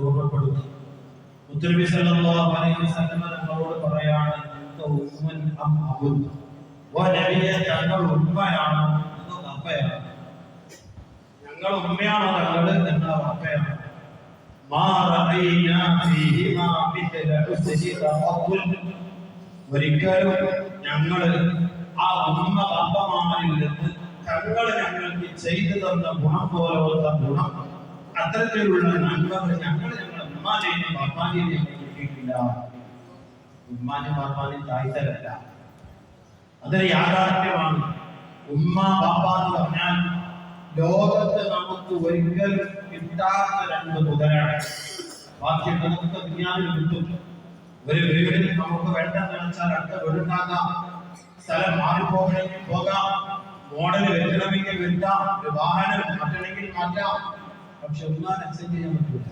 ഓർമ്മപ്പെടുത്തി മുത്തനബി സല്ലല്ലാഹു അലൈഹി വസല്ലം നമ്മളോട് പറയാണ് ഉമ്മൻ അം അബുൻ. ഓ നബിയെ തങ്ങൾ ഉമ്മയാണോ അതോ അപ്പയാണോ ഞങ്ങൾ ഉമ്മയാണോ ഞങ്ങൾ അപ്പയാണോ മാ റഅയ്നാ ഫീഹിമാ മിഥല ഉസ്രിക അബ്ദുൽ ഒരിക്കലും ഞങ്ങൾ ആ ഉമ്മ അപ്പമാരിൽ നിന്ന് തങ്ങൾ ഞങ്ങൾക്ക് ചെയ്തു തന്ന ഗുണം പോലത്തെ ഗുണം അത്തരത്തിലുള്ള നന്മകൾ ഞങ്ങൾ ഞങ്ങളുടെ ഉമ്മാനെയും ബാപ്പാനെയും കിട്ടിയിട്ടില്ല ഉമ്മാനും ബാപ്പാനും താഴ്ത്തലല്ല. അതൊരു യാഥാർത്ഥ്യമാണ്. ഉമ്മ ബാപ്പ എന്ന് പറഞ്ഞാൽ ലോകത്ത് നമുക്ക് ഒരിക്കൽ കിട്ടാത്ത രണ്ട് മുതലാണ് ബാക്കി നമുക്ക് ദുനിയാവിൽ കിട്ടും. ഒരു വീടിൽ നമുക്ക് വേണ്ടെന്ന് വെച്ചാൽ അടുത്ത വീടുണ്ടാക്കാം സ്ഥലം മാറിപ്പോകണമെങ്കിൽ പോകാം. മോഡൽ വെക്കണമെങ്കിൽ വെക്കാം ഒരു വാഹനം മാറ്റണമെങ്കിൽ മാറ്റാം. പക്ഷെ ഒന്നാൻ അക്സെപ്റ്റ് ചെയ്യാൻ പറ്റില്ല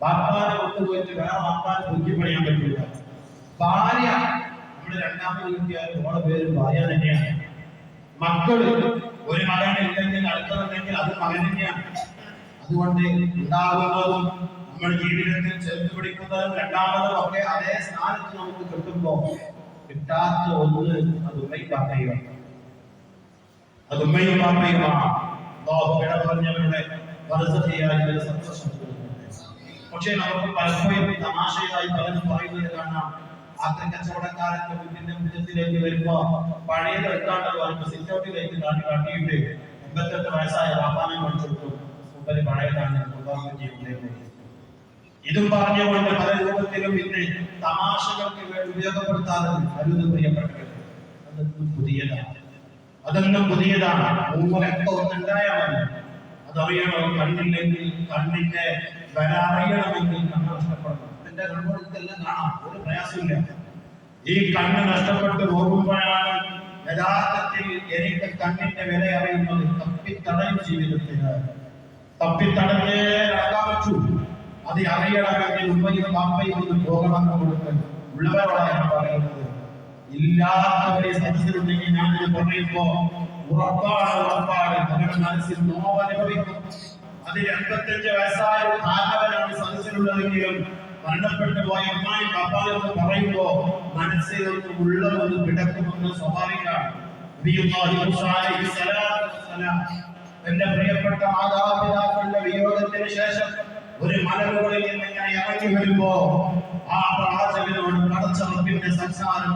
ബാപ്പാനെ ഒത്തുപോയിട്ട് വേറെ ബാപ്പാനെ തൂക്കി പണിയാൻ പറ്റില്ല ഭാര്യ നമ്മുടെ രണ്ടാമത് കിട്ടിയാൽ നമ്മുടെ പേര് ഭാര്യ തന്നെയാണ്. മക്കൾ ഒരു മകൻ ഇല്ലെങ്കിൽ അടുത്തതുണ്ടെങ്കിൽ അത് മകൻ തന്നെയാണ്. അതുകൊണ്ട് ഉണ്ടാകുന്നതും നമ്മുടെ ജീവിതത്തിൽ ചേർത്ത് പിടിക്കുന്നതും രണ്ടാമതും ഒക്കെ അതേ സ്ഥാനത്ത് നമുക്ക് കിട്ടുമ്പോ കിട്ടാത്ത ഒന്ന് അത് ഉമ്മയും അത് ഉമ്മയും വിട വറസത്തിയായി സന്തോഷം പക്ഷേ നമുക്ക് പലപ്പോഴും തമാശയായി പലരും പറയുന്നത് കാണാം. ആക്രി കച്ചവടക്കാരന്റെ വീട്ടിന്റെ മുറ്റത്തിലേക്ക് വരുമ്പോ പഴയത് എടുക്കാണ്ട് വരുമ്പോ സിറ്റൗട്ടിലേക്ക് കാട്ടി കാട്ടിയിട്ട് എൺപത്തെട്ട് വയസ്സായ വാപ്പാനെ മുപ്പത് പഴയതാണ് ഇതും പറഞ്ഞുകൊണ്ട് പല രൂപത്തിലും ഇന്ന് തമാശകൾക്ക് വേണ്ടി ഉപയോഗപ്പെടുത്താറുണ്ട് അരുത് അതൊന്നും പുതിയതാണ്. അതൊന്നും പുതിയതാണ്. മൂന്നൊക്കെ ഒന്നുണ്ടായാൽ മതി അതറിയണം കണ്ണില്ലെങ്കിൽ കണ്ണിന്റെ വില അറിയണമെങ്കിൽ കണ്ണ് നഷ്ടപ്പെടണം. എന്റെ കണ്ണുകൾക്കെല്ലാം കാണാം. ഒരു പ്രയാസമില്ല ഈ കണ്ണ് നഷ്ടപ്പെട്ട് പോകുമ്പോഴാണ് യഥാർത്ഥത്തിൽ എനിക്ക് കണ്ണിന്റെ വില അറിയുന്നത്. തപ്പിത്തടയും ജീവിതത്തിന്. തപ്പിത്തടഞ്ഞേ നടക്കാൻ അത് അറിയണമെങ്കിൽ ഉമ്മയും പാപ്പയും ഒന്ന് പോകണം എന്നുള്ളത് ഉള്ളവരോടാണ് പറയുന്നത്. ഇല്ലാത്തവരെ സദസ്സിലുണ്ടെങ്കിൽ ഞാൻ ഇത് പറയുമ്പോ നിങ്ങളുടെ മനസ്സിൽ നോവ് അനുഭവിക്കും അതിൽ എൺപത്തഞ്ച് വയസ്സായ ഒരു കാരണവനാണ് സദസ്സിലുള്ളതെങ്കിലും മരണപ്പെട്ടു പോയ ഉമ്മായും പപ്പായും എന്ന് പറയുമ്പോ മനസ്സിൽ ഒന്ന് ഉള്ളതൊന്ന് കിടക്കുമെന്ന് സ്വാഭാവികമാണ് പ്രിയപ്പെട്ട മാതാപിതാക്കളുടെ വിയോഗത്തിന് ശേഷം ഒരു മലമുകളിൽ നിന്ന് ഇങ്ങനെ ഇറങ്ങി വരുമ്പോ ആ പ്രവാചകനോട് പടച്ച റബ്ബിന്റെ സംസാരം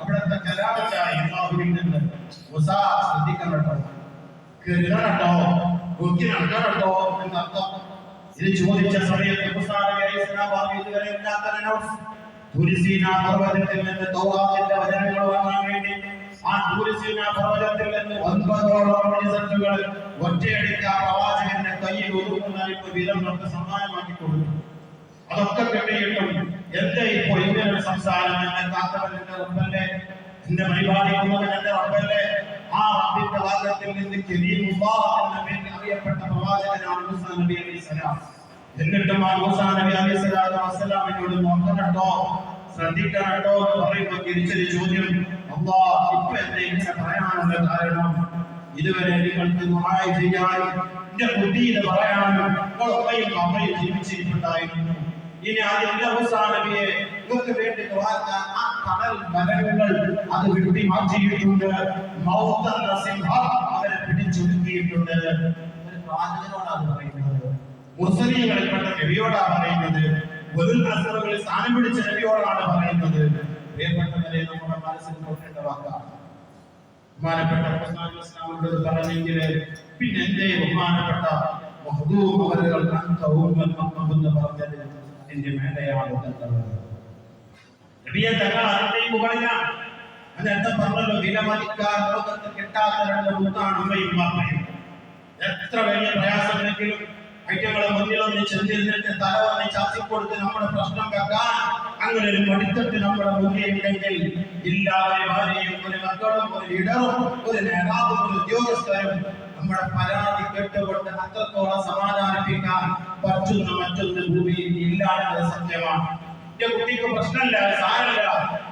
അവിടുത്തെ കലാമില്ലായി നിന്ന് ശ്രദ്ധിക്കണം കേട്ടോ കേൾക്കണം കേട്ടോ നോക്കി നടക്കണം കേട്ടോ എന്നർത്ഥം. ഇത് ചോദിച്ച സമയത്ത് തുരിസീന പർവതത്തിൽ നിന്ന് തൗറാത്തിന്റെ വചനങ്ങൾ വാങ്ങാൻ ആ തുരിസീന പർവതത്തിൽ നിന്ന് ഒൻപതോളം റിസൾട്ടുകൾ ഒറ്റയടിക്ക് ആ പ്രവാചകന്റെ കയ്യിൽ ഒതുക്കുന്ന ഇപ്പൊ വീരം നമുക്ക് സമ്മാനമാക്കി കൊടുത്തു. അതൊക്കെ കിട്ടിയിട്ടും എന്റെ ഇപ്പോൾ ഇങ്ങനെ സംസാരം? എന്നെ കാത്തവൻ എന്റെ റബ്ബല്ലേ എന്റെ പരിപാലിക്കുന്നവൻ എന്റെ റബ്ബല്ലേ ആ റബ്ബിന്റെ വാദത്തിൽ നിന്ന് കരീമുല്ലാ എന്ന പേരിൽ അറിയപ്പെട്ട പ്രവാചകനാണ് മൂസാ നബി അലൈഹി സ്വലാം. എന്നിട്ടും ആ മൂസാ നബി അലൈഹി സ്വലാത്തു വസ്സലാമിനോട് നോക്കണട്ടോ ശ്രദ്ധിക്കണട്ടോ എന്ന് പറയുമ്പോൾ തിരിച്ചൊരു ചോദ്യം അള്ളാ ഇപ്പൊ എന്നെ ഇങ്ങനെ പറയാനുള്ള കാരണം? ഇതുവരെ നിങ്ങൾക്ക് ദുആ ചെയ്യാൻ എന്റെ ബുദ്ധിയിൽ പറയാനും അമ്മയും ജീവിച്ചിരിപ്പുണ്ടായിരുന്നു. ഇനി അതിന്റെ നബിയെ നിങ്ങൾക്ക് വേണ്ടി ആ കടൽ മരങ്ങൾ അത് വെട്ടി മാറ്റിയിട്ടുണ്ട്. മൗത്ത സിംഹം അവരെ പിടിച്ചൊതുക്കിയിട്ടുണ്ട്. ഒരു പ്രവാചകനോടാണ് പറയുന്നത്. മുസ്ലിങ്ങളിൽപ്പെട്ട നബിയോടാണ് പറയുന്നത്. ഒരു അസറുകളിൽ സ്ഥാനം പിടിച്ച നബിയോടാണ് പറയുന്നത്. പ്രിയപ്പെട്ടവരെ നമ്മുടെ മനസ്സിൽ കൊണ്ടേണ്ട വാക്കാണ്. ബഹുമാനപ്പെട്ട ഇസ്ലാമിനോട് പറഞ്ഞെങ്കിൽ പിന്നെ എന്റെ ബഹുമാനപ്പെട്ട മഹദൂം അവരുകൾ പറഞ്ഞത് അതിന്റെ മേലെയാണ് തന്നത് നബിയെ തങ്ങൾ അതിന്റെ മുകളിലാണ് അതിനർത്ഥം പറഞ്ഞല്ലോ വിലമതിക്കാൻ ലോകത്ത് കിട്ടാത്ത രണ്ട് മുത്താണ് ഉമ്മയും വാപ്പയും എത്ര വലിയ പ്രയാസമെങ്കിലും ഐറ്റങ്ങളെ മുന്നിലൊന്ന് ചെന്നിരുന്നിട്ട് തല വന്ന് ചാത്തിക്കൊടുത്ത് നമ്മുടെ പ്രശ്നം വെക്കാൻ അങ്ങനെ ഒരു മടിത്തട്ട് നമ്മുടെ മുന്നിൽ ഉണ്ടെങ്കിൽ എല്ലാവരും ഭാര്യയും ഒരു മക്കളും ഒരു ഇടറും ഒരു നേതാവും ഒരു ഉദ്യോഗസ്ഥരും നമ്മുടെ പരാതി കേട്ടുകൊണ്ട് അത്രത്തോളം സമാധാനിപ്പിക്കാൻ പറ്റുന്ന മറ്റൊന്ന് ഭൂമിയിൽ ഇല്ല സത്യമാണ്. എന്റെ കുട്ടിക്ക് പ്രശ്നമില്ല സാരമില്ല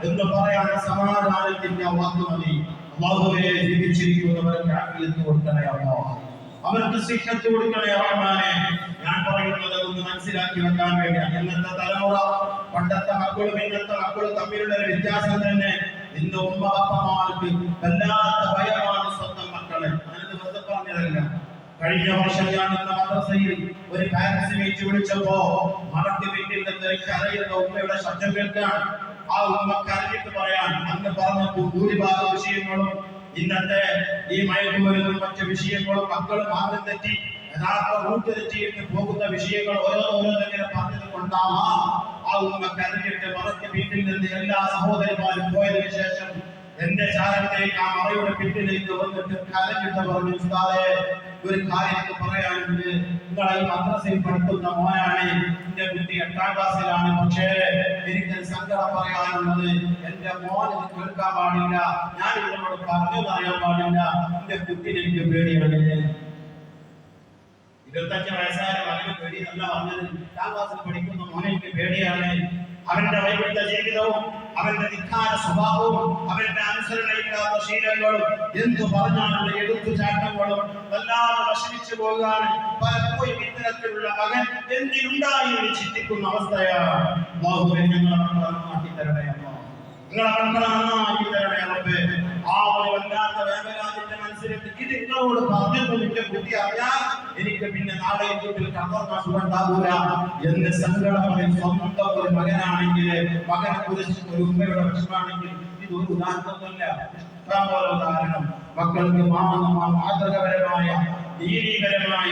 എന്ന് പറയാൻ സമാധാനത്തിന്റെ വാക്ക് മതി. അള്ളാഹുവെ ജീവിച്ചിരിക്കുന്നവരെ ആഫിയത്ത് കൊടുക്കണേ അള്ളാഹ്. അവർക്ക് ശിക്ഷത്ത് കൊടുക്കണേ റഹ്മാനെ. ഞാൻ മനസ്സിലാക്കി വെക്കാൻ വേണ്ടിയാണ്. ഇന്നത്തെ തലമുറ പണ്ടത്തെ മക്കളും ഇന്നത്തെ മക്കളും തമ്മിലുള്ള ഒരു വ്യത്യാസം തന്നെ ഇന്ന് ഉമ്മ അപ്പമാർക്ക് വല്ലാത്ത ഭയമാണ് സ്വന്തം മക്കളെ. അതിന് വെറുതെ പറഞ്ഞതല്ല. കഴിഞ്ഞ വർഷം ഞാൻ മദ്രസയിൽ ഒരു പാരന്റ്സ് മീറ്റ് വിളിച്ചപ്പോ മറക്ക് വീട്ടിൽ നിന്ന് കരയുന്ന ഉമ്മയുടെ ശബ്ദം കേൾക്കാൻ ആ ഉമ്മ കരഞ്ഞിട്ട് പറയാൻ അന്ന് പറഞ്ഞ ഭൂരിഭാഗ വിഷയങ്ങളും ഇന്നത്തെ ഈ മയക്കുമരുന്നും മറ്റു വിഷയങ്ങളും മക്കൾ മാറി തെറ്റി യഥാർത്ഥ റൂട്ട് തെറ്റിയിട്ട് പോകുന്ന വിഷയങ്ങൾ ഓരോന്നോരോന്നിങ്ങനെ പറഞ്ഞത് ആ ഉമ്മ കരഞ്ഞിട്ട് മറക്ക് വീട്ടിൽ നിന്ന് എല്ലാ സഹോദരിമാരും പോയതിനു ശേഷം എന്റെ ചാരത്തേക്ക് ആ മറയുടെ പിന്നിലേക്ക് വന്നിട്ട് കലഞ്ഞിട്ട് പറഞ്ഞു ഉസ്താദേ ഒരു കാര്യം പറയാനുണ്ട്. നിങ്ങളെ മദ്രസയിൽ പഠിക്കുന്ന മോനാണ് എന്റെ കുട്ടി എട്ടാം ക്ലാസ്സിലാണ്. പക്ഷേ എനിക്ക് സങ്കടം പറയാനുള്ളത്. എന്റെ മോൻ ഇത് കേൾക്കാൻ പാടില്ല. ഞാൻ ഇതിനോട് പറഞ്ഞു പറയാൻ പാടില്ല. എന്റെ കുട്ടി എനിക്ക് പേടിയാണ്. ഇരുപത്തഞ്ച് വയസ്സായ മകന് പേടി നല്ല പറഞ്ഞത്. എട്ടാം ക്ലാസ്സിൽ പഠിക്കുന്ന മോനെ എനിക്ക് പേടിയാണ്. അവന്റെ വൈകുന്ന ജീവിതവും അവന്റെ ധിക്കാര സ്വഭാവവും അവന്റെ അനുസരണയില്ലാത്ത ശീലങ്ങളും എന്തു പറഞ്ഞാലുള്ള എടുത്തുചാട്ടങ്ങളും വല്ലാതെ വശിച്ചു പോകാൻ പലപ്പോഴും ഇത്തരത്തിലുള്ള മകൻ എന്തിനുണ്ടായി എന്ന് ചിന്തിക്കുന്ന അവസ്ഥയാണ്. ബാഹുവിനെ ഞങ്ങളെ മക്കളെ നന്നാക്കി തരണേ അമ്മ നിങ്ങളെ മക്കളെ നന്നാക്കി തരണേ റബ്ബേ. ആ ഒരു ഇത് നിങ്ങളോട് പറഞ്ഞു കുട്ടി അറിയാൻ എനിക്ക് പിന്നെ നാളെ വീട്ടിൽ കർമ്മ സുഖണ്ടാവൂല എന്ന് സങ്കടമായി സ്വന്തം ഒരു മകനാണെങ്കിൽ മകനെ കുറിച്ച് ഒരു ഉമ്മയുടെ വിഷമാണെങ്കിൽ ഇത് ഒരു ഉദാഹരണമല്ല ഇഷ്ടംപോലെ ഉദാഹരണം. മക്കൾക്ക് മാതൃകപരമായ ദീനീപരമായ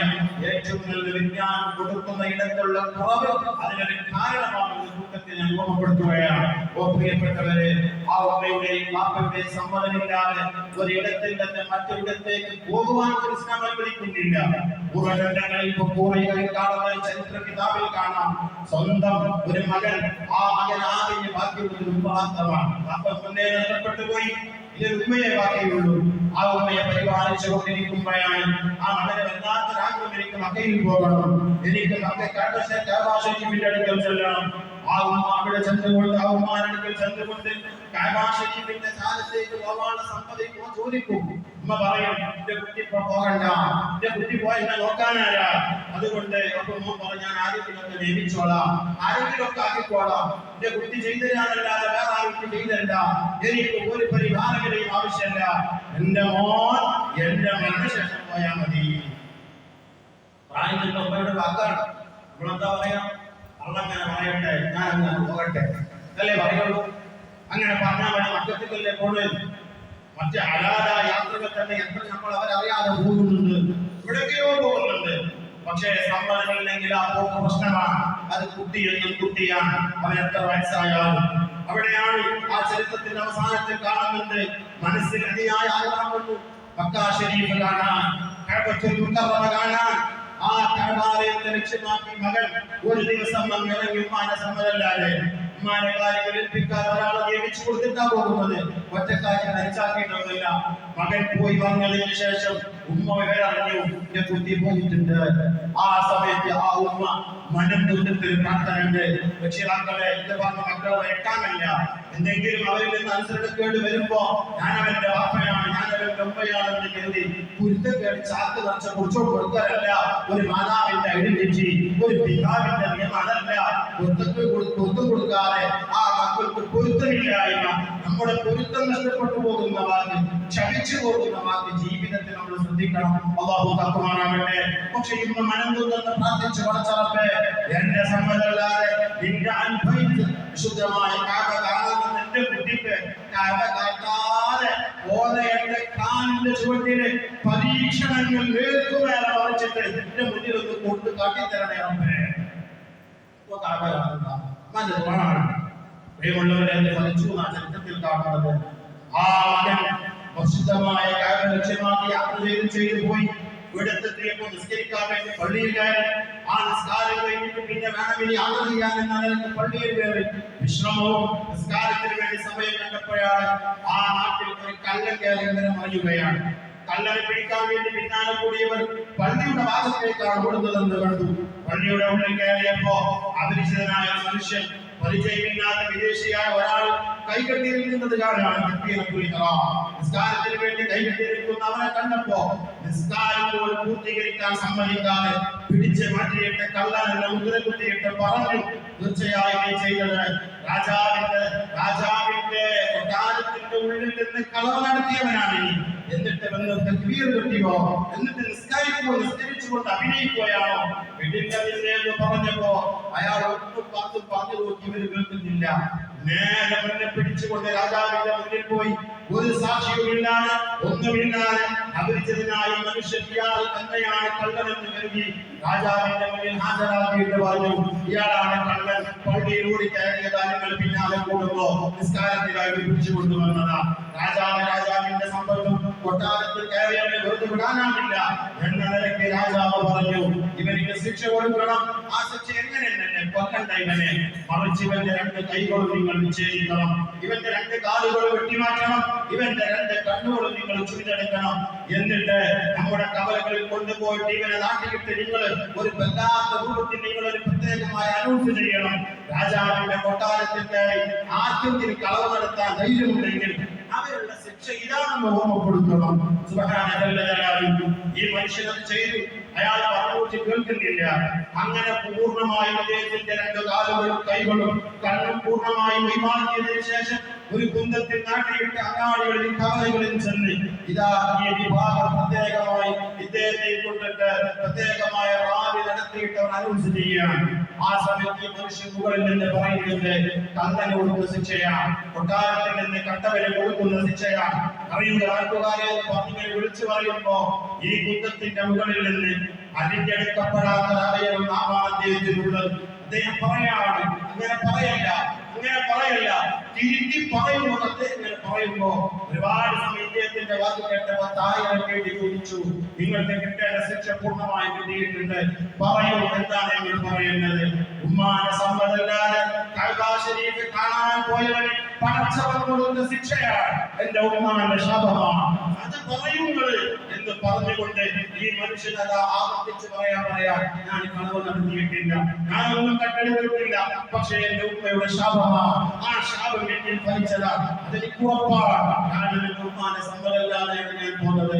ഏറ്റവും നല്ല വിജ്ഞാനം കൊടുക്കുന്ന ഇടത്തുള്ള കുറവ് അതിനൊരു കാരണമാണെന്ന് കൂട്ടത്തിൽ ഞാൻ ഓർമ്മപ്പെടുത്തുകയാണ്. ഓ പ്രിയപ്പെട്ടവരെ ആ ഉമ്മയുടെയും പാപ്പയുടെയും സമ്മതമില്ലാതെ ഒരിടത്തിൽ നിന്ന് മറ്റൊരിടത്തേക്ക് പോകുവാൻ ഇസ്ലാം അനുവദിക്കുന്നില്ല പൂർവഗ്രന്ഥങ്ങളിൽ ഇപ്പൊ പൂർവികളിൽ കാണുന്ന ചരിത്ര കിതാബിൽ കാണാം. സ്വന്തം ഒരു മകൻ ആ മകൻ ആദ്യം ബാക്കി ഒരു ഉപാന്തമാണ് പാപ്പ മുന്നേ നഷ്ടപ്പെട്ടു പോയി. ഇതിൽ ഉമ്മയെ ബാക്കിയുള്ളൂ. ആ ഉമ്മയെ പരിപാലിച്ചുകൊണ്ടിരിക്കുമ്പോഴാണ് ആ മകനെ വല്ലാത്തൊരാഗ്രഹം എനിക്ക് മക്കയിൽ പോകണം. എനിക്ക് മക്ക കാട്ടാശരീഫിന്റെ അടുക്കൽ ചെല്ലണം. ആ ഉമ്മ അവിടെ ചെന്നുകൊണ്ട് ആ ഉമ്മാനടുക്കൽ ചെന്നുകൊണ്ട് കാബാശരീഫിന്റെ സ്ഥാനത്തേക്ക് പോകാനുള്ള സമ്മതിക്കുമോ ചോദിക്കും. ഉമ്മ പറയും എന്റെ കുട്ടി ഇപ്പൊ പോകണ്ട. എന്റെ കുട്ടി പോയി എന്നെ നോക്കാനാരാ അതുകൊണ്ട് അപ്പൊ ഉമ്മ പറഞ്ഞു ഞാൻ ആരെങ്കിലും നിയമിച്ചോളാം. ആരെങ്കിലും ഒക്കെ ആക്കിക്കോളാം. എന്റെ കുട്ടി ചെയ്തരാനല്ലാതെ വേറെ ആർക്കും ചെയ്തരണ്ട എനിക്ക് ഒരു പരിഹാരങ്ങളെയും ആവശ്യമില്ല. എന്റെ മോൻ എന്റെ മരണശേഷം പോയാൽ മതി. പ്രായത്തിന്റെ ഉമ്മയുടെ വാക്കാണ്. നമ്മളെന്താ പറയാ? അള്ളങ്ങനെ പറയട്ടെ ഞാൻ അങ്ങനെ പോകട്ടെ? അല്ലേ പറയുള്ളൂ? അങ്ങനെ പറഞ്ഞാൽ മതി മറ്റത്തിലല്ലേ പോണത് മറ്റേ അലാത യാത്രകൾ തന്നെ എത്ര നമ്മൾ അവരറിയാതെ പോകുന്നുണ്ട്. എവിടേക്കോ പോകുന്നുണ്ട്. പക്ഷേ സമ്മതമില്ലെങ്കിൽ ആ പോക്ക് പ്രശ്നമാണ്. അത് കുട്ടിയെന്നും കുട്ടിയാണ്. അവൻ എത്ര വയസ്സായാലും. അവിടെയാണ് ആ ചരിത്രത്തിന്റെ അവസാനത്തിൽ കാണുന്നുണ്ട് മനസ്സിൽ അതിയായ ആഗ്രഹം വന്നു മക്കാ ഷരീഫ് കാണാൻ കാണാൻ. ആ കർമാലയത്തെ ലക്ഷ്യമാക്കി മകൻ ഒരു ദിവസം വന്നിറങ്ങി ഉമ്മാനെ സമ്മതല്ലാതെ ഏൽപ്പിക്കാൻ ഒരാളെ നിയമിച്ചു കൊടുത്തിട്ടാ പോകുന്നത്. ഒറ്റക്കാര്യം അരിച്ചാക്കിയിട്ടൊന്നുമില്ല മകൻ പോയി വന്നതിന് ശേഷം ഉമ്മ വിവരറിഞ്ഞു എന്റെ കുട്ടി പോയിട്ടുണ്ട് ആ സമയത്ത് ആ ഉമ്മ മനം ദുരിതത്തിൽ പ്രാർത്ഥനയുണ്ട്. രക്ഷിതാക്കളെ എന്റെ പറഞ്ഞ മക്കളെ വരട്ടാമല്ല എന്തെങ്കിലും അവരിൽ നിന്ന് അനുസരണക്കേട് വരുമ്പോ ഞാൻ അവന്റെ വാപ്പയാണ് ഞാൻ അവന്റെ ഉമ്മയാണെന്ന് കരുതി കുരുത്തക്കേട് ചാക്ക് നിറച്ച കുറിച്ചോ കൊടുക്കാനല്ല ഒരു മാതാവിന്റെ ഐഡന്റിറ്റി ഒരു പിതാവിന്റെ നിയമം അതല്ല. പൊരുത്തം കൊടുക്കാതെ ആ മക്കൾക്ക് പൊരുത്തമില്ലായ്മ നമ്മുടെ പൊരുത്തം നഷ്ടപ്പെട്ടു പോകുന്ന വാക്ക് ക്ഷമിച്ചു പോകുന്ന വാക്ക് ജീവിതത്തിൽ നമ്മൾ ശ്രദ്ധിക്കണം. അള്ളാഹു തക്കുമാറാകട്ടെ. പക്ഷെ ഇന്ന് മനം തുറന്ന് പ്രാർത്ഥിച്ച് വളച്ചറപ്പേ എന്റെ സമ്മതല്ലാതെ നിന്റെ അനുഭവിച്ച് വിശുദ്ധമായ കാവ കാണുന്ന എന്റെ കുട്ടിക്ക് കാവ കാട്ടാതെ ഓലയുടെ കാലിന്റെ ചുവട്ടിൽ പരീക്ഷണങ്ങൾ വേർക്കുവേറെ വരച്ചിട്ട് എന്റെ മുന്നിൽ ഒന്ന് കൊണ്ട് കാട്ടിത്തരണേ അമ്മേ ഇപ്പൊ കാവ കാണുന്ന മനസ്സാണ് പ്രിയമുള്ളവരെ ഫലിച്ചു ആ ചരിത്രത്തിൽ കാണുന്നത്. ആ പ്രസിദ്ധമായ കാര്യം ലക്ഷ്യമാക്കി യാത്ര ചെയ്ത് ചെയ്തു പോയി ഇവിടെത്തെത്തിയപ്പോൾ നിസ്കരിക്കാൻ വേണ്ടി പള്ളിയിൽ കയറി. ആ നിസ്കാരം പിന്നെ വേണം ഇനി യാത്ര ചെയ്യാൻ പള്ളിയിൽ കയറി. വിശ്രമവും നിസ്കാരത്തിന് വേണ്ടി സമയം കണ്ടപ്പോഴാണ് ആ നാട്ടിൽ ഒരു കള്ളൻ കയറി ഇങ്ങനെ മറിയുകയാണ്. പിടിക്കാൻ വേണ്ടി പിന്നാലെ കൂടിയവർ പള്ളിയുടെ ഭാഗത്തേക്കാണ് ഓടുന്നതെന്ന് പള്ളിയുടെ ഉള്ളിൽ കയറിയപ്പോ അപരിചിതനായ മനുഷ്യൻ പരിചയമില്ലാത്ത വിദേശിയായ ഒരാൾ കൈകെട്ടി നിൽക്കുന്നത് കാണാണ് തക്ബീറത്തുൽ ഇഹ്റാം. നിസ്കാരത്തിന് വേണ്ടി കൈകെട്ടി അവരെ കണ്ടപ്പോ നിസ്കാരം പോലും പൂർത്തീകരിക്കാൻ സമ്മതിക്കാതെ പിടിച്ച് മാറ്റിയിട്ട് കള്ളനല്ല മുദ്ര കുത്തിയിട്ട് പറഞ്ഞു തീർച്ചയായും ചെയ്തത് രാജാവിന്റെ രാജാവിന്റെ കൊട്ടാരത്തിന്റെ ഉള്ളിൽ നിന്ന് കളവ് നടത്തിയവനാണ് എന്നിട്ട് വന്ന് തക്ബീർ കിട്ടിയോ എന്നിട്ട് നിസ്കരിക്കുമോ നിസ്കരിച്ചുകൊണ്ട് അഭിനയിക്കുകയാണോ? വെടിക്കതിന്റെ എന്ന് പറഞ്ഞപ്പോ അയാൾ ഒട്ടും പാത്തും പറഞ്ഞു നോക്കി ഇവർ കേൾക്കുന്നില്ല. നേരെ പിടിച്ചുകൊണ്ട് രാജാവിന്റെ മുന്നിൽ പോയി. ഒരു സാക്ഷിയുമില്ലാതെ ഒന്നുമില്ലാതെ അപരിചിതനായ മനുഷ്യൻ ഇയാൾ തന്നെയാണ് കള്ളനെന്ന് കരുതി രാജാവിന്റെ മുന്നിൽ ഹാജരാക്കിയിട്ട് പറഞ്ഞു ഇയാളാണ് കള്ളൻ പള്ളിയിലൂടെ കയറിയ നിങ്ങൾ പിന്നാലെ കൂടുമ്പോ നിസ്കാരത്തിലായി പിടിച്ചു കൊണ്ടുവന്നതാ രാജാവ് രാജാവിന്റെ സമ്പത്തും കൊട്ടാരത്തിൽ കയറിയവനെ വെറുതെ വിടാനാവില്ല എന്ന രാജാവ് പറഞ്ഞു. ഇവനിക്ക് ശിക്ഷ കൊടുക്കണം. ആ ശിക്ഷ എങ്ങനെ തന്നെ കൊല്ലണ്ട ഇവനെ? മറിച്ച് ഇവന്റെ രണ്ട് കൈകളും നിങ്ങൾ നിശ്ചയിക്കണം. ഇവന്റെ രണ്ട് കാലുകളും വെട്ടിമാറ്റണം. ഇവന്റെ രണ്ട് കണ്ണുകളും നിങ്ങൾ ചുരിതെടുക്കണം. എന്നിട്ട് നമ്മുടെ കവലകളിൽ കൊണ്ടുപോയിട്ട് ഇവനെ നാട്ടിലിട്ട് നിങ്ങൾ ഒരു വല്ലാത്ത രൂപത്തിൽ നിങ്ങൾ ഒരു പ്രത്യേകമായ അനൗൺസ് ചെയ്യണം. രാജാവിന്റെ കൊട്ടാരത്തിന്റെ ആദ്യത്തിൽ കളവ് നടത്താൻ ധൈര്യമുണ്ടെങ്കിൽ അവരുടെ ശിക്ഷ ഇതാണെന്ന് ഓർമ്മപ്പെടുത്തണം. ഈ മനുഷ്യനത് ചെയ്തു. അയാൾ പറഞ്ഞു കേൾക്കുന്നില്ല. അങ്ങനെ പൂർണമായും അദ്ദേഹത്തിന്റെ രണ്ട് കാലുകളും കൈകളും കണ്ണും പൂർണമായും വൈമാനിയതിനു ശേഷം ഒരു കുന്തത്തിൽ നാട്ടിയിട്ട് അങ്ങാടികളിലും കവലകളിൽ ചെന്ന് ഇതാ ഈ വിഭാഗം പ്രത്യേകമായി ഇദ്ദേഹത്തെ കൊണ്ടിട്ട് പ്രത്യേകമായ റാലി നടത്തിയിട്ട് അവർ അനൗൺസ് ചെയ്യുകയാണ്. ആ സമയത്ത് മനുഷ്യൻ മുകളിൽ നിന്ന് പറയുന്നത് കള്ളന് കൊടുക്കുന്ന ശിക്ഷയാണ്. കൊട്ടാരത്തിൽ നിന്ന് കട്ടവരെ കൊടുക്കുന്ന ശിക്ഷയാണ്. അറിയുക നാട്ടുകാരെ പറഞ്ഞിങ്ങനെ വിളിച്ചു പറയുമ്പോ ഈ കുന്തത്തിന്റെ മുകളിൽ നിന്ന് അരിഞ്ഞെടുക്കപ്പെടാത്ത ഹൃദയം നാമാണ് അദ്ദേഹത്തിനുള്ളത് അദ്ദേഹം പറയാണ് അങ്ങനെ പറയല്ല അങ്ങനെ പറയല്ല. തിരുത്തി പറയുമ്പോൾ അദ്ദേഹം ഇങ്ങനെ പറയുമ്പോ ഒരുപാട് സമയത്തിന്റെ വാക്ക് കേട്ടപ്പോ താഴെ വേണ്ടി ചോദിച്ചു. നിങ്ങൾക്ക് കിട്ടേണ്ട ശിക്ഷ പൂർണമായി കിട്ടിയിട്ടുണ്ട് പറയൂ എന്താണ് നിങ്ങൾ പറയുന്നത്? ഉമ്മാന്റെ സമ്മതല്ലാതെ കഅബ ശരീഫ് കാണാൻ പോയവന് പടച്ചവൻ കൊടുത്ത ശിക്ഷയാണ് എന്റെ ഉമ്മാന്റെ ശാപമാണ്. അത് പറയുന്നത് എന്ന് പറഞ്ഞുകൊണ്ട് ഈ മനുഷ്യനത ആവർത്തിച്ച് പറയാൻ പറയാ ഞാൻ കളവ് നടത്തിയിട്ടില്ല ഞാനൊന്നും കണ്ടെടുത്തിട്ടില്ല പക്ഷേ എന്റെ ഉമ്മയുടെ ശാപമാണ്. ആ ശാപം എന്നിൽ ഫലിച്ചതാണ് അതെനിക്ക് ഉറപ്പാണ്. ഞാൻ എന്റെ ഉമ്മാന്റെ സമ്മതമില്ലാതെയാണ് ഞാൻ പോകുന്നത്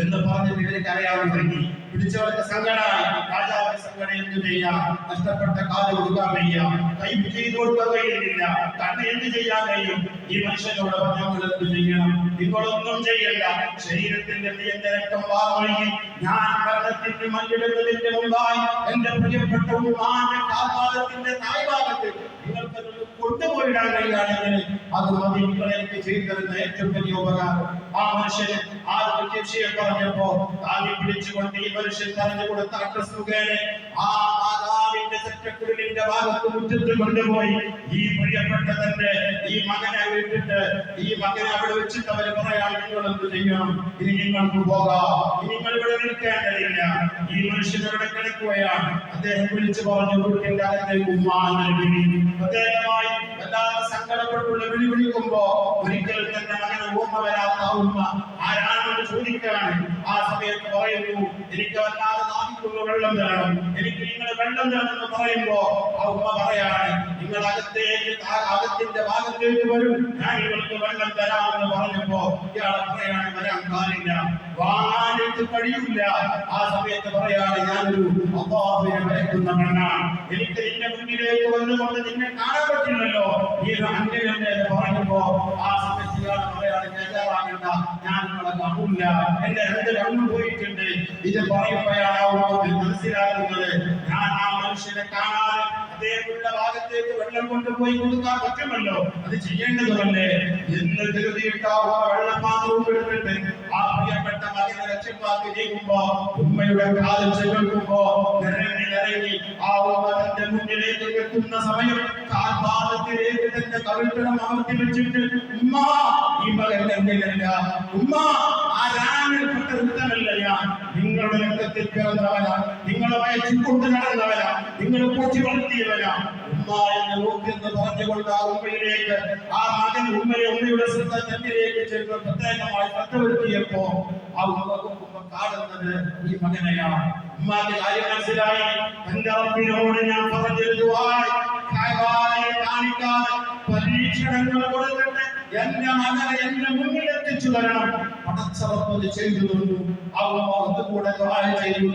എന്ന് പറഞ്ഞിട്ട് ഇവർക്ക് കരയാൻ തുടങ്ങി പിടിച്ചവർക്ക് സങ്കടമായി സങ്കടം എന്ത് ചെയ്യാം നഷ്ടപ്പെട്ട കാൽ കൊടുക്കാൻ വയ്യ. കൈ ചെയ്തു കഴിയുന്നില്ല. തന്നെ എന്ത് ചെയ്യാൻ കഴിയും? ഈ മനുഷ്യനോട് ഞങ്ങൾ എന്ത് ചെയ്യണം? നിങ്ങളൊന്നും ചെയ്യണ്ട. ശരീരത്തിന്റെ നീന്റെ രക്തം വാങ്ങി ഞാൻ മരണത്തിന്റെ മണ്ണിടുന്നതിന്റെ മുമ്പായി എന്റെ പ്രിയപ്പെട്ട ഉമ്മാന്റെ കാൽപാദത്തിന്റെ തായ്ഭാഗത്ത് കഴിയുകയാണെങ്കിൽ അത് എനിക്ക് ചെയ്തു തരുന്ന ഏറ്റവും വലിയ ഉപകാരം. ആ മനുഷ്യന് ആ ഒരു പറഞ്ഞപ്പോ താങ്ങി പിടിച്ചുകൊണ്ട് ഈ മനുഷ്യൻ പറഞ്ഞു കൊടുത്ത അഡ്രസ് ആ മാതാവിന്റെ ചറ്റക്കുടലിന്റെ ഭാഗത്ത് മുറ്റത്ത് കൊണ്ടുപോയി. ഈ പ്രിയപ്പെട്ട തന്റെ ഈ മകനെ വിട്ടിട്ട് ഈ മകനെ അവിടെ വെച്ചിട്ട് അവർ പറയാൻ നിങ്ങൾ എന്ത് ചെയ്യണം? ഇനി നിങ്ങൾക്ക് പോകാം. നിങ്ങൾ ഇവിടെ നിൽക്കേണ്ടതില്ല. ഈ മനുഷ്യൻ അവിടെ കിടക്കുകയാണ്. അദ്ദേഹം വിളിച്ചു പറഞ്ഞു വീട്ടിന്റെ അകത്തേക്ക് ഉമ്മാനെ വിളി. പ്രത്യേകമായി സങ്കടപ്പെട്ടുള്ള വിളി വിളിക്കുമ്പോ ഒരിക്കൽ തന്നെ അങ്ങനെ ഓർമ്മ വരാത്ത ഉമ്മ ആരാണെന്ന് ചോദിക്കാണ് ആ സമയത്ത് പറയുന്നു എനിക്ക് വല്ലാതെ ദാഹിക്കുന്ന വെള്ളം തരണം. എനിക്ക് നിങ്ങൾ വെള്ളം തരണം എന്ന് പറയുമ്പോ ആ ഉമ്മ പറയാണ് നിങ്ങൾ അകത്തേക്ക് അകത്തിന്റെ ഭാഗത്തേക്ക് വരും. ഞാൻ നിങ്ങൾക്ക് വെള്ളം തരാമെന്ന് പറഞ്ഞപ്പോ ഇയാളെ പറയാണ് വരാൻ കാണില്ല വാങ്ങാനായിട്ട് കഴിയില്ല. ആ സമയത്ത് പറയാണ് ഞാനൊരു അള്ളാഹുവിനെ ഭയക്കുന്ന മണ്ണാണ്. എനിക്ക് നിന്റെ മുന്നിലേക്ക് വന്നുകൊണ്ട് നിന്നെ കാണാൻ പറ്റില്ലല്ലോ. ഈ അന്യനെന്ന് പറഞ്ഞപ്പോ ആ സമയത്ത് ഇയാൾ പറയാണ് ഞാൻ നിങ്ങളെ കാണില്ല എന്റെ രണ്ട് പോയിട്ടുണ്ട്. ഇത് പറയുമ്പോഴാണ് മനസ്സിലാക്കുന്നത് ഞാൻ ആ മനുഷ്യനെ കാണാതെ അദ്ദേഹമുള്ള ഭാഗത്തേക്ക് വെള്ളം കൊണ്ടുപോയി കൊടുക്കാൻ പറ്റുമല്ലോ? അത് ചെയ്യേണ്ടതല്ലേ എന്ന് കരുതിയിട്ട് ആ ഉമ്മ വെള്ളപ്പാത്രവും എടുത്തിട്ട് ആ പ്രിയപ്പെട്ട മകനെ ലക്ഷ്യമാക്കി നീങ്ങുമ്പോ ഉമ്മയുടെ കാലിൽ ചെല്ലുമ്പോ നിറങ്ങി നിറങ്ങി ആ ഉമ്മ തന്റെ മുന്നിലേക്ക് എത്തുന്ന സമയം കാൽപാദത്തിലേക്ക് തന്റെ കവിൾത്തടം അമർത്തി വെച്ചിട്ട് ഉമ്മ ഈ മകൻ എന്തിനല്ല? ഉമ്മ ആ രാമൽപ്പെട്ട വൃത്തമല്ല ഞാൻ. നിങ്ങളുടെ രക്തത്തിൽ പിറന്നവനാ നിങ്ങളുമായി വയറ്റിൽ കൊണ്ട് നടന്നവനാ നിങ്ങൾ പൂച്ചി പറഞ്ഞുകൊണ്ട് ആ ഉമ്മയുടെ ശ്രദ്ധ തന്നിലേക്ക് ചെന്ന് പ്രത്യേകമായി ശ്രദ്ധ വരുത്തിയപ്പോ ആ ഉമ്മ കാണുന്നത് ഈ മകനെയാണ്. ഉമ്മാന്റെ കാര്യം മനസ്സിലായി. എന്റെ റബ്ബിനോട് ഞാൻ പറഞ്ഞിരുന്നു കാണിക്കാതെ പരീക്ഷണങ്ങൾ കൊടുത്തിട്ട് എന്റെ മകനെ എന്റെ മുന്നിൽ എത്തിച്ചു തരണം പടച്ചറപ്പത് ചെയ്തു തന്നു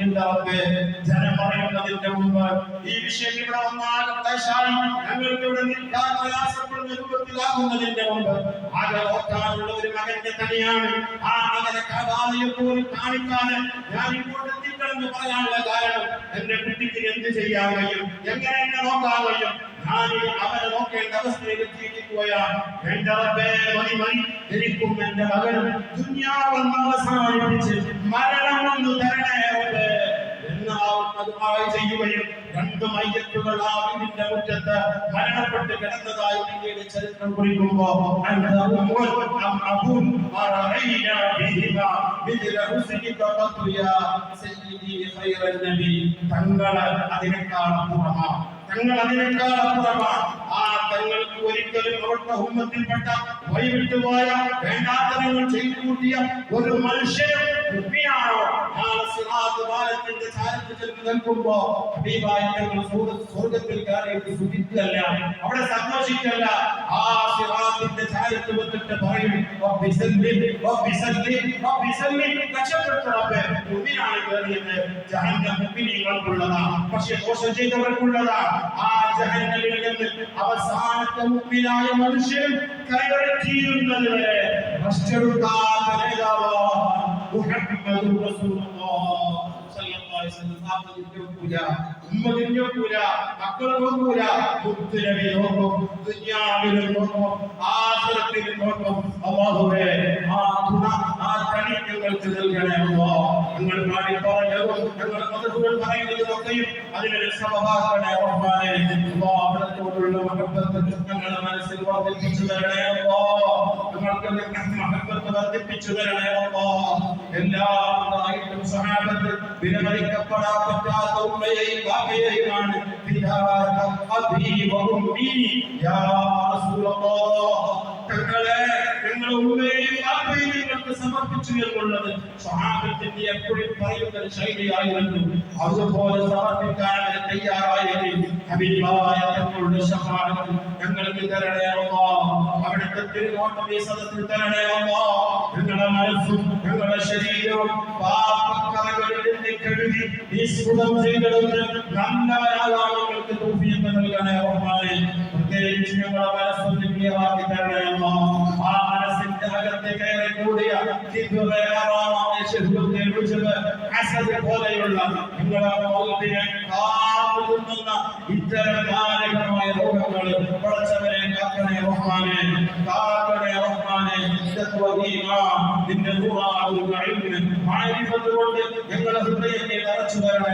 ഉണ്ടാവട്ടെ ജനം പറയുന്നതിന്റെ മുമ്പ് ഈ വിഷയം ഇവിടെ ക്ലേശായി ഞങ്ങൾക്ക് ഇവിടെ നിൽക്കാൻ പ്രയാസപ്പെടുന്ന രൂപത്തിലാകുന്നതിന്റെ മുമ്പ്. ആകെ ഓർക്കാനുള്ള ഒരു മകന്റെ തനിയാണ് ആ മകനെ പോലും കാണിക്കാതെ ഞാൻ ഇങ്ങോട്ട് പറയാനുള്ള കാരണം. എന്റെ കുട്ടിക്ക് എന്ത് ചെയ്യാൻ കഴിയും? എങ്ങനെ എന്നെ നോക്കാൻ കഴിയും? ഞാൻ അവനെ നോക്കേണ്ട അവസ്ഥയിൽ എത്തിയിരിക്കുകയാണ് എന്റെ മകനും ദുന്യാവെന്ന് അവസാനിപ്പിച്ച് മരണം ഒന്ന് തരണേ ചരിത്രം കുറിക്കുമ്പോ മിഥ്ല ഹുസ്നിക ഖത്തു യാ സയ്യിദി ഖൈറൻ നബി തങ്ങൾ അതിനേക്കാൾ അപ്പുറമാണ് തങ്ങൾ അതിനേക്കാൾ അപ്പുറമാണ് ആ തങ്ങൾക്ക് ഒരിക്കലും അവരുടെ ഉമ്മത്തിൽപ്പെട്ട വൈവിട്ടുപോയ വേണ്ടാത്തരങ്ങൾ ചെയ്തു കൂട്ടിയ ഒരു മനുഷ്യനും മുഗ്മിയാണോ ആ സിറാത്ത് പാലത്തിന്റെ ചാരത്ത് ചെന്ന് നിൽക്കുമ്പോ ഹബീബായി തങ്ങൾ സ്വർഗ- സ്വർഗത്തിൽ കയറിയിട്ട് സുഖിക്കല്ല അവിടെ സന്തോഷിക്കല്ല. ആ സിറാത്തിന്റെ ചാരത്ത് വന്നിട്ട് പറയും പക്ഷേ ദോഷം ചെയ്തവർക്കുള്ളതാണ് ആ ജഹന്നമിൽ നിന്ന് അവസാനത്തെ മുഗ്മിനായ മനുഷ്യൻ കൈവരത്തിയിരുന്നത് വരെ. നഷ്ടമെടുക്കാത്ത നേതാവാണ് മുഹമ്മദ് റസൂലുള്ളാഹ് സല്ലല്ലാഹു അലൈഹി വസല്ലം സാഹചര്യം നോക്കൂല ഉമ്മ നോക്കൂല മക്കൾ നോക്കൂല മുത്തുനബി നോക്കും ദുനിയാവിലും നോക്കും ആഖിറത്തിലും നോക്കും അല്ലാഹുവേ ആ തുണ ആ തണി ഞങ്ങൾക്ക് നൽകണേ അല്ലാഹ് ഞങ്ങൾ പാടി പറഞ്ഞതും ഞങ്ങൾ മതങ്ങൾ പറയുന്നതുമൊക്കെയും അതിനൊരു സമഭാക്കണേ റഹ്മാനെ അല്ലാഹ് അവിടത്തോടുള്ള മഹബത്ത് ഞങ്ങളുടെ മനസ്സിൽ വർദ്ധിപ്പിച്ചു തരണേ അല്ലാഹ് ഞങ്ങൾക്ക് മഹബത്ത് വർദ്ധിപ്പിച്ചു തരണേ അല്ലാഹ് എല്ലാ സഹാബത്ത് വിലമതിക്കപ്പെടാൻ പറ്റാത്ത ഉമ്മയെയും ബാബയെയുമാണ് തങ്ങളെ ഞങ്ങൾ ഉമ്മയെയും ബാബയെയും നിങ്ങൾക്ക് സമർപ്പിച്ചു എപ്പോഴും പറയുന്ന ശൈലിയായിരുന്നു. അതുപോലെ സമർപ്പിക്കാൻ അവർ തയ്യാറായത് ഹബീബായ തങ്ങളുടെ ശഫാഅത്ത് ഞങ്ങൾക്ക് തരണേ അല്ലാഹ് അവിടുത്തെ തിരുനോട്ടം ഈ സദസ്സിൽ തരണേ അല്ലാഹ് ഞങ്ങളുടെ മനസ്സും ഞങ്ങളുടെ ശരീരവും പാപക്കറകളിൽ കഴുകി ഈ സ്ഫുടം നല്ലവരാകാൻ ഞങ്ങൾക്ക് തൗഫീഖ് നൽകണേ റഹ്മാനെ പ്രത്യേകിച്ച് ഞങ്ങളുടെ മനസ്സും ക്ലിയറാക്കി തരണേ അല്ലാഹ് ആ മനസ്സിന്റെ അകത്ത് കയറി കൂടിയ പോലെയുള്ള നിങ്ങളുടെ ഇത്തരം മാരകമായ രോഗങ്ങൾ പടച്ചവനെ കാക്കണേ റഹ്മാനെ കാക്കണേ റഹ്മാനെ നിന്റെ മാരിഫത്ത് കൊണ്ട് ഞങ്ങളുടെ ഹൃദയത്തെ നിറച്ചു തരണേ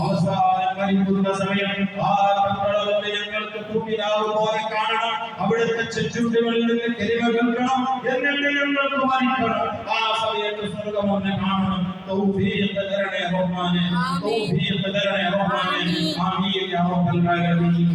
അവസാനം മരിക്കുന്ന സമയം ആ തങ്ങളെ ഞങ്ങൾക്ക് കൂട്ടിനാവ് പോലെ കാണണം അവിടുത്തെ ചുറ്റുകളിൽ നിന്ന് കെലിമ കേൾക്കണം എന്നിട്ട് ഞങ്ങൾക്ക് മരിക്കണം ആ സമയത്ത് സ്വർഗം ഒന്ന് കാണണം തൗഫീഖ് തരണേ റഹ്മാനെ തൗഫീഖ് തരണേ റഹ്മാനെ ആമീൻ. യാ റബ്ബൽ ആലമീൻ